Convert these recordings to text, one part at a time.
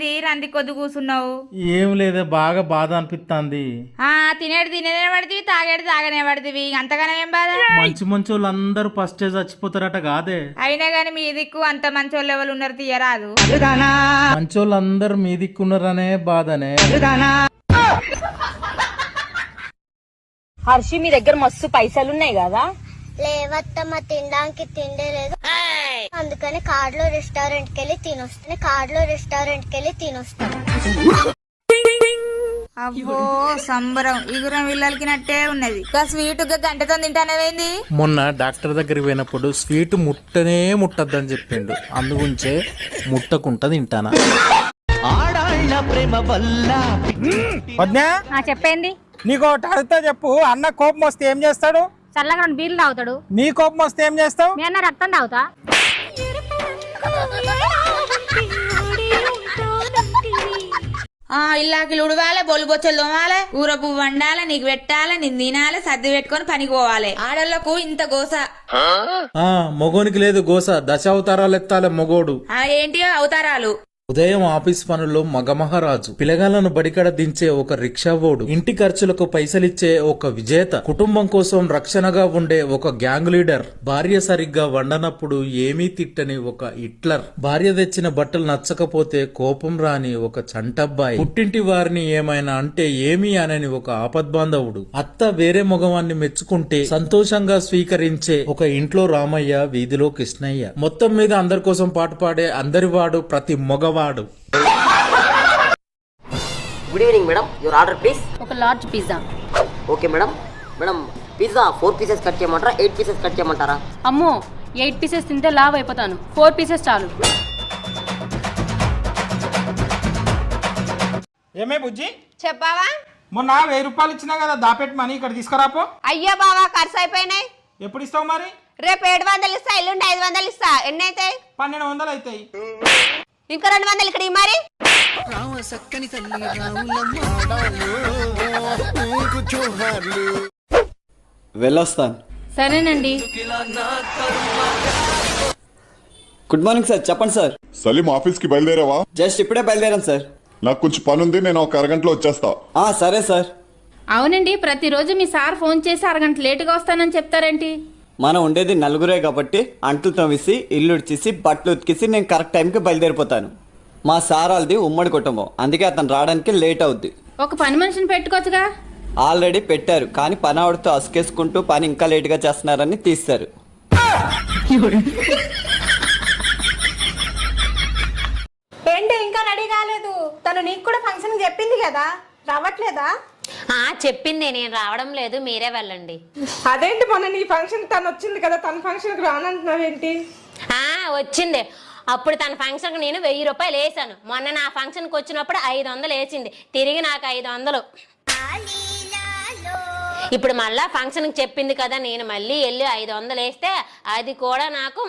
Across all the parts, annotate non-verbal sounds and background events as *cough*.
ఏమైంది రంది కొద్ది కూసున్నావు. ఏం లేదే బాగా బాధ అనిపిస్తుంది ఆ తినేది తినేదే పడుతుంది తాగేది తాగనే పడుతుంది అంతగానే ఏం బాధ? మంచి మంచి వాళ్ళందరూ ఫస్ట్ చచ్చిపోతారట కాదే. అయినా గాని మీ దిక్కు అంత మంచి వాళ్ళు ఎవరు ఉన్నారు తీయరాదు. మంచి వాళ్ళందరూ మీ దిక్కున్నారనే బాధనే. హర్షి మీ దగ్గర మస్తు పైసలు ఉన్నాయి కదా? లేవత్తమ్మ తినడానికి తిండే లేదు. అందుకని కార్లో రెస్టారెంట్కి వెళ్ళి తినొస్తాను. కార్లో రెస్టారెంట్కి వెళ్ళి తినొస్తాను. అబ్బో సంబరం. ఇగురం విల్లలకినట్టే ఉన్నది. ఇంకా స్వీట్ గంటతో తింటానేమైంది మొన్న డాక్టర్ దగ్గరికి పోయినప్పుడు స్వీట్ ముట్టనే ముట్టద్దని చెప్పిండు. అందుగుంచే ముట్టకుంట తింటానా? వద్దా ఆ చెప్పేంది? నీకు ఒకటి అడిగితే చెప్పు. అన్న కోపం వస్తే ఏం చేస్తాడు? చల్లగా రెండు బీర్లు తాగుతాడు. నీ కోపం వస్తే ఏం చేస్తావు? మీ అన్న రక్తం తాగుతా? ఆ ఇల్లాకి ఉడవాలే బొల్లు బొచ్చలు తోమాలే ఊర పువ్వు వండాలే నీకు పెట్టాలే నేను తినాలే సర్ది పెట్టుకొని పనికి పోవాలి. ఆడోళ్ళకు ఇంత గోస. మొగోనికి లేదు గోస దశ అవతారాలు ఎత్తాలే మొగోడు. ఆ ఏంటి అవతారాలు? ఉదయం ఆఫీస్ పనుల్లో మగమహారాజు పిలగాలను బడికడ దించే ఒక రిక్షావోడు ఇంటి ఖర్చులకు పైసలిచ్చే ఒక విజేత కుటుంబం కోసం రక్షణగా ఉండే ఒక గ్యాంగ్ లీడర్. భార్య సరిగ్గా వండనప్పుడు ఏమీ తిట్టని ఒక హిట్లర్. భార్య తెచ్చిన బట్టలు నచ్చకపోతే కోపం రాని ఒక చంటబ్బాయి. పుట్టింటి వారిని ఏమైనా అంటే ఏమీ అనని ఒక ఆపద్బాంధవుడు. అత్త వేరే మగవాన్ని మెచ్చుకుంటే సంతోషంగా స్వీకరించే ఒక ఇంట్లో రామయ్య వీధిలో కృష్ణయ్య. మొత్తం మీద అందరి కోసం పాటు పాడే అందరివాడు ప్రతి మగవాడు. Good evening madam your order please ఒక large pizza okay madam madam pizza four pieces cut చేయమంటారా? ఎయిట్ పీసెస్ కట్ చేయమంటారా? అమ్మో ఎయిట్ పీసెస్ తింటే లావ్ అయిపోతాను. ఫోర్ పీసెస్ చాలు. ఏమే బుజ్జి? చెప్పావా? మొన్న వెయ్యి రూపాయలు ఇచ్చినా కదా దాపెట్టి మనీ ఇక్కడ తీసుకురాపో. అయ్యో బావా ఖర్చు అయిపోయినాయి. ఎప్పుడు ఇస్తావు మరి? రేపు ఏడు వందలు ఇస్తా ఎల్లుండి ఐదు వందలు ఇస్తా. ఎన్ని అవుతాయి పన్నెండు వందలు అవుతాయి ఇంకో రెండు వందలు ఇక్కడ మరి. వెళ్ళొస్తాను. సరేనండి. గుడ్ మార్నింగ్ సార్ చెప్పండి సార్ సలీం ఆఫీస్కి బయలుదేరావా? జస్ట్ ఇప్పుడే బయలుదేరాను సార్ నాకు కొంచెం పని ఉంది నేను ఒక అరగంటలో వచ్చేస్తా. ఆ, సరే సార్ అవునండి ప్రతిరోజు మీ సార్ ఫోన్ చేసి అరగంట లేటుగా వస్తానని చెప్తారేంటి? మనం ఉండేది నలుగురే కాబట్టి అంట్లు తవ్వేసి ఇల్లు ఉడిచేసి బట్టలు ఉతికేసి నేను కరెక్ట్ టైంకి బయలుదేరిపోతాను. మా సార్ వాళ్ళది ఉమ్మడి కుటుంబం. అందుకే అతను రావడానికి లేట్ అవుద్ది. ఒక పని మనిషిని పెట్టుకోవచ్చుగా? ఆల్రెడీ పెట్టారు కానీ పని ఆవిడతో అసుకేసుకుంటూ పని ఇంకా లేట్గా చేస్తున్నారని తీస్తారు. ఏంటి ఇంకా రెడీ కాలేదు? తను నీకు కూడా ఫంక్షన్ చెప్పింది కదా? రావట్లేదా? ఆ చెప్పింది నేను రావడం లేదు మీరే వెళ్ళండి. అదేంటి మొన్న నీ ఫంక్షన్ తను వచ్చింది కదా తన ఫంక్షన్కి రానంటున్నావేంటి ఆ వచ్చింది. అప్పుడు తన ఫంక్షన్కి నేను వెయ్యి రూపాయలు వేసాను మొన్న నా ఫంక్షన్కి వచ్చినప్పుడు ఐదు వందలు వేసింది. తిరిగి నాకు ఐదు వందలు. ఇప్పుడు మళ్ళా ఫంక్షన్కి చెప్పింది కదా నేను మళ్ళీ వెళ్ళి ఐదు వందలు వేస్తే అది కూడా నాకు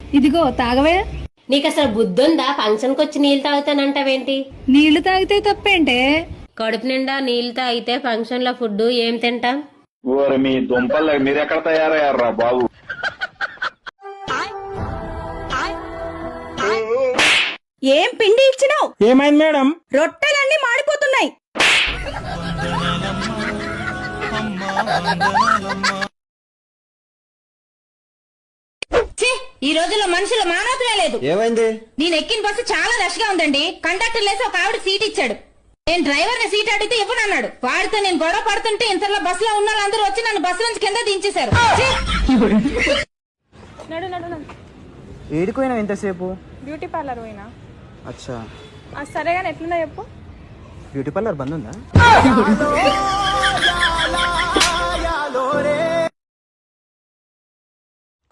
ఇదిగో తాగవే. నీకు అసలు బుద్ధి ఉందా ఫంక్షన్కి వచ్చి నీళ్ళు తాగుతానంటావేంటి? నీళ్ళు తాగితే తప్పేంటే? కడుపు నిండా నీళ్ళు తాగితే ఫంక్షన్లో ఫుడ్ ఏం తింటాం? ఏం పిండి ఇచ్చినావు? ఏమైంది మేడం? రొట్టెలన్నీ మాడిపోతున్నాయి. ఈ రోజుల్లో మనుషుల మానవతమే లేదు. ఏమైంది? నేను ఎక్కిన బస్సు చాలా రష్గా ఉందండి. కండక్టర్ లేసి ఒక ఆవిడ సీట్ ఇచ్చాడు. నేను డ్రైవర్ని సీట్ అడిగితే ఇవ్వనన్నాడు. వాడితో నేను గొడవ పడుతుంటే ఇంతలో బస్సులో ఉన్న వాళ్ళందరూ వచ్చి నన్ను బస్సు నుంచి కింద దించేశారు! ఏడిపోయినావు ఎంతసేపు బ్యూటీ పార్లర్ పోయినా? అచ్చా. సరే కానీ ఎట్లున్నా చెప్పు. బ్యూటీ పార్లర్ బంద్ ఉందా?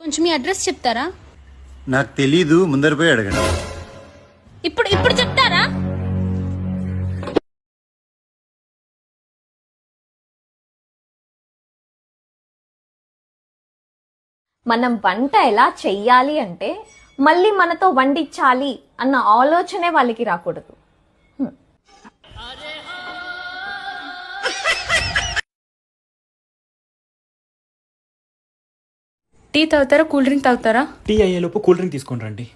కొంచెం మీ అడ్రస్ చెప్తారా? నాకు తెలీదు ముందర పోయి అడగండి. ఇప్పుడు ఇప్పుడు చెప్తారా? మనం వంట ఎలా చెయ్యాలి అంటే మళ్ళీ మనతో వండించాలి అన్న ఆలోచనే వాళ్ళకి రాకూడదు. టీ తాగుతారా? కూల్ డ్రింక్ తాగుతారా? టీ అయ్యేలోపు కూల్ డ్రింక్ తీసుకొని రండి.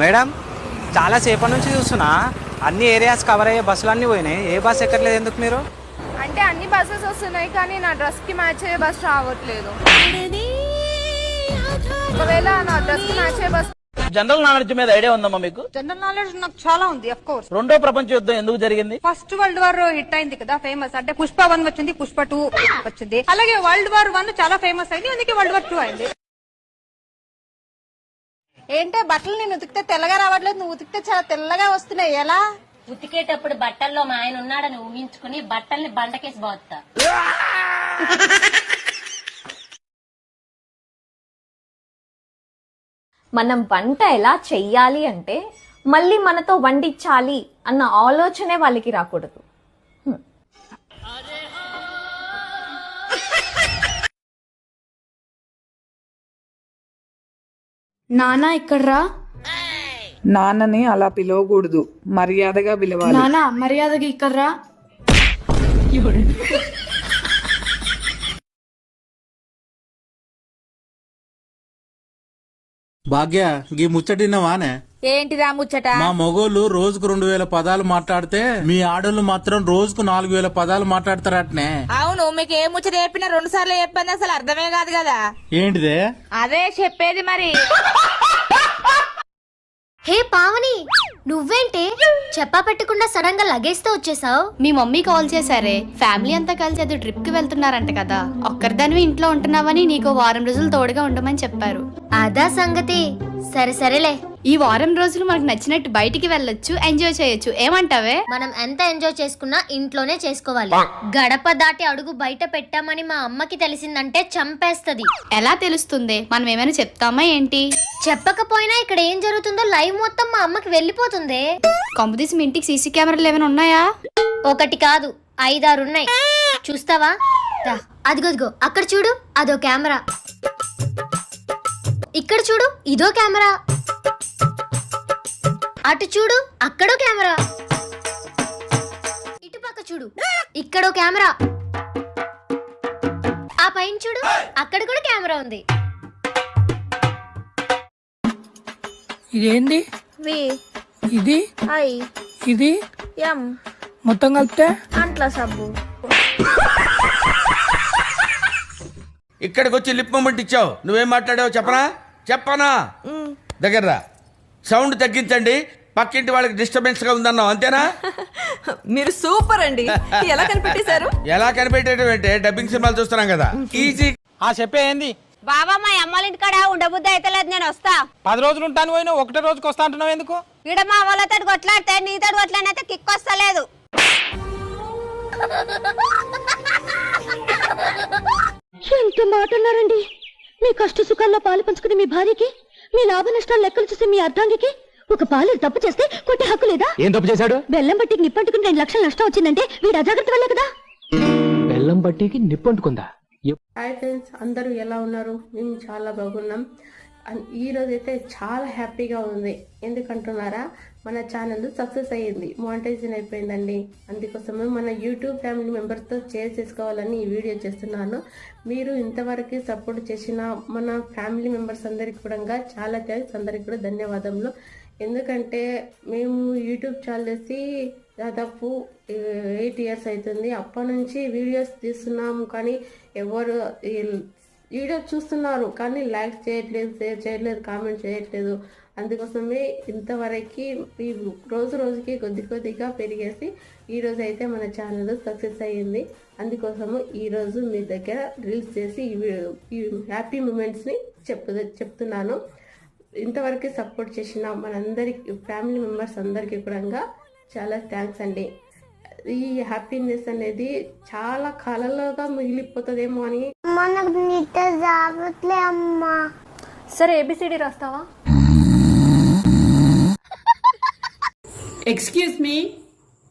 మేడం చాలా సేపటి నుంచి చూస్తున్నా. అన్ని ఏరియాస్ కవర్ అయ్యే బస్సులు అన్నీ పోయినాయి. ఏ బస్ ఎక్కట్లేదు ఎందుకు మీరు? అంటే అన్ని బస్సెస్ వస్తున్నాయి కానీ నా డ్రెస్కి మ్యాచ్ అయ్యే బస్ రావట్లేదు. ఒకవేళ నా డ్రెస్కి మ్యాచ్ అయ్యే బస్ జనరల్ నాలెడ్జ్ మీద ఐడియా ఉందమ్మా మీకు? జనరల్ నాలెడ్జ్ నాకు చాలా ఉంది అఫ్ కోర్స్ రెండో ప్రపంచ యుద్ధం ఎందుకు జరిగింది? ఫస్ట్ వరల్డ్ వార్ హిట్ అయింది కదా ఫేమస్ అంటే పుష్ప వన్ వచ్చింది పుష్ప టూ వచ్చింది. అలాగే వరల్డ్ వార్ వన్ చాలా ఫేమస్ అయింది అందుకే వరల్డ్ వార్ టూ అయింది. ఏంటే బట్టలు నేను ఉతికితే తెల్లగా రావట్లేదు నువ్వు ఉతికితే చాలా తెల్లగా వస్తున్నాయి. ఎలా? ఉతికేటప్పుడు బట్టల్లో మా ఆయన ఉన్నాడని ఊహించుకుని బట్టల్ని బండకేసి పోతా *laughs* *laughs* మనం వంట ఎలా చెయ్యాలి అంటే మళ్ళీ మనతో వండించాలి అన్న ఆలోచనే వాళ్ళకి రాకూడదు. నానా ఇక్కడ రా నాన్నని అలా పిలవకూడదు. మర్యాదగా పిలవాలి. నానా మర్యాదగా ఇక్కడ భాగ్య గీ ముచ్చటినవానే ఏంటిదా ముచ్చట? మా మొగోళ్ళు రోజుకు రెండు వేల పదాలు మాట్లాడితే మీ ఆడోళ్ళు మాత్రం రోజుకు నాలుగు వేల పదాలు మాట్లాడతారటనే. అవును మీకు ఏ ముచ్చట చెప్పినా రెండు సార్లు చెప్పింది అసలు అర్థమే కాదు కదా. ఏంటిదే? అదే చెప్పేది మరి. హే పావని నువ్వేంటే? చెప్పా పెట్టకుండా సడన్గా లగేజ్తో వచ్చేసావు? మీ మమ్మీ కాల్ చేశారే. ఫ్యామిలీ అంతా కలిసి అది ట్రిప్కి వెళ్తున్నారంట కదా. ఒక్కరిదానివి ఇంట్లో ఉంటున్నావని నీకు వారం రోజులు తోడుగా ఉండమని చెప్పారు. అదా సంగతి. సరే సరేలే. ఈ వారం రోజులు మనకు నచ్చినట్టు బయటికి వెళ్ళొచ్చు ఎంజాయ్ చేయొచ్చు. ఏమంటావే? మనం ఎంత ఎంజాయ్ చేసుకున్నా ఇంట్లోనే చేసుకోవాలి. గడప దాటి అడుగు బయట పెట్టామని మా అమ్మకి తెలిసిందంటే చంపేస్తది. ఎలా తెలుస్తుంది? మనం ఏమైనా చెప్తామా ఏంటి? చెప్పకపోయినా ఇక్కడ ఏం జరుగుతుందో లైవ్ మొత్తం మా అమ్మకి వెళ్ళిపోతుంది. కొంపదీసి మీ ఇంటికి సీసీ కెమెరాలు ఏమైనా ఉన్నాయా? ఒకటి కాదు ఐదారున్నాయి చూస్తావా? రా, అదిగోదిగో అక్కడ చూడు అదో కెమెరా. ఇక్కడ చూడు ఇదో కెమెరా. అటు చూడు అక్కడో కెమెరా. ఇటు పక్క చూడు ఇక్కడో కెమెరా. ఆ పైన చూడు అక్కడ కూడా కెమెరా ఉంది. ఇదేంది? వి. ఇది? ఐ. ఇది? ఎం. మొత్తం కలిపితే? అంట్ల సబ్బు. ఇక్కడికి వచ్చి లిప్ మూమెంట్ ఇచ్చావు. నువ్వేం మాట్లాడావు చెప్పనా? చెప్పనా? దగ్గర. సౌండ్ తగ్గించండి. పక్కింటి వాళ్ళకి డిస్టర్బెన్స్గా ఉందన్నావు అంతేనా? *laughs* మీరు సూపర్ అండి. ఎలా కనిపెట్టేశారు? *laughs* ఎలా కనిపెట్టేటం అంటే డబ్బింగ్ సినిమాలు చూస్తున్నాం కదా. ఈజీ ఆ చెప్పే ఏంది? బాబా మా అమ్మాళ్ళ ఇంటికాడ ఉండబుద్ధి అయితే లేదు నేను వస్తా. పది రోజులు ఉంటాను పోయినా ఒకటే రోజుకి వస్తా అంటున్నావు ఎందుకు? ఈడ మా వాళ్ళతో కొట్లాడితే నీతో కొట్లాడినైతే కిక్ వస్తలేదు. ఎంత మాట అన్నారండి? మీ కష్ట సుఖాల్లో పాలు పంచుకునే మీ భార్యకి మీ లాభ నష్టాలు లెక్కలు చూసే మీ అర్ధాంగికి ఒక పాలు తప్పు చేస్తే కొట్టే హక్కు లేదా? ఏం తప్పు చేశాడు? బెల్లం బట్టికి నిప్పంటుకుని రెండు లక్షలు నష్టం వచ్చిందంటే వీడు అజాగ్రత్త వల్లే కదా? బెల్లం బట్టికి నిప్పంటుకుందా? హాయ్ ఫ్రెండ్స్ అందరూ ఎలా ఉన్నారు? మేము చాలా బాగున్నాం. అన్- ఈ అయితే చాలా హ్యాపీగా ఉంది. ఎందుకంటున్నారా? మన ఛానల్ సక్సెస్ అయ్యింది. మానిటైజేషన్ అయిపోయిందండి. అందుకోసమే మన యూట్యూబ్ ఫ్యామిలీ మెంబర్స్తో షేర్ చేసుకోవాలని ఈ వీడియో చేస్తున్నాను. మీరు ఇంతవరకు సపోర్ట్ చేసిన మన ఫ్యామిలీ మెంబర్స్ అందరికి కూడా చాలా థ్యాంక్స్ అందరికి కూడా ధన్యవాదములు. ఎందుకంటే మేము యూట్యూబ్ ఛానల్ చేసి దాదాపు ఎయిట్ ఇయర్స్ అవుతుంది. అప్పటి నుంచి వీడియోస్ తీస్తున్నాము కానీ ఎవరు వీడియో చూస్తున్నారు కానీ లైక్ చేయట్లేదు షేర్ చేయట్లేదు కామెంట్ చేయట్లేదు. అందుకోసమే ఇంతవరకు ఈ రోజు రోజుకి కొద్ది కొద్దిగా పెరిగేసి ఈరోజు అయితే మన ఛానల్ సక్సెస్ అయ్యింది. అందుకోసము ఈరోజు మీ దగ్గర రీల్స్ చేసి ఈ ఈ హ్యాపీ మూమెంట్స్ని చెప్పు చెప్తున్నాను. ఇంతవరకు సపోర్ట్ చేసిన మనందరికి ఫ్యామిలీ మెంబర్స్ అందరికీ కూడా చాలా థ్యాంక్స్ అండి. ఈ హ్యాపీనెస్ అనేది చాలా కాలంలోగా మిగిలిపోతుందేమో అని. మనకు అమ్మా. సరే ఏబిసిడి రాస్తావా? ఎక్స్క్యూజ్ మీ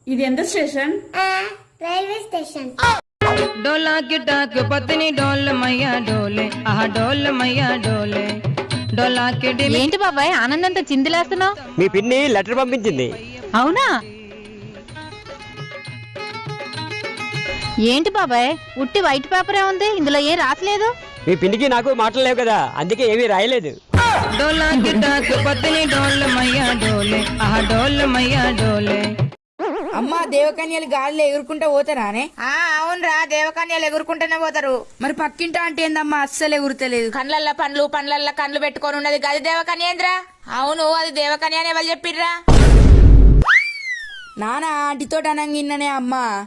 ఇది ఎంత స్టేషన్? Railway station. డోలా గిటాక్ పత్ని డోల్ మయ్యా డోలే. ఆహా డోల్ మయ్యా డోలే. ఏంటి బాబాయ్ ఆనందంతో చిందులేస్తున్నావు? మీ పిన్ని లెటర్ పంపించింది. అవునా? ఏంటి బాబాయ్? ఉట్టి వైట్ పేపరే ఉంది. ఇందులో ఏం రాసలేదు? మీ పిన్నికి నాకు మాటలు లేవు కదా. అందుకే ఏమీ రాయలేదు. అమ్మా దేవకన్యలు గాలిలో ఎగురుకుంటా పోతారానే? ఆ అవునరా దేవకన్యలు ఎగురుకుంటూనే పోతారు. మరి పక్కింట అంటే ఏందమ్మా? అస్సలు ఎగురుతలేదు. కండ్లల్ల పండ్లు పండ్లల్ల కండ్లు పెట్టుకొని ఉన్నది గది దేవకన్యేంద్రా అవును అది దేవకన్య అని ఎవరు చెప్పిర్రా? నానా ఆంటీతో అనంగిన్ననే అమ్మా.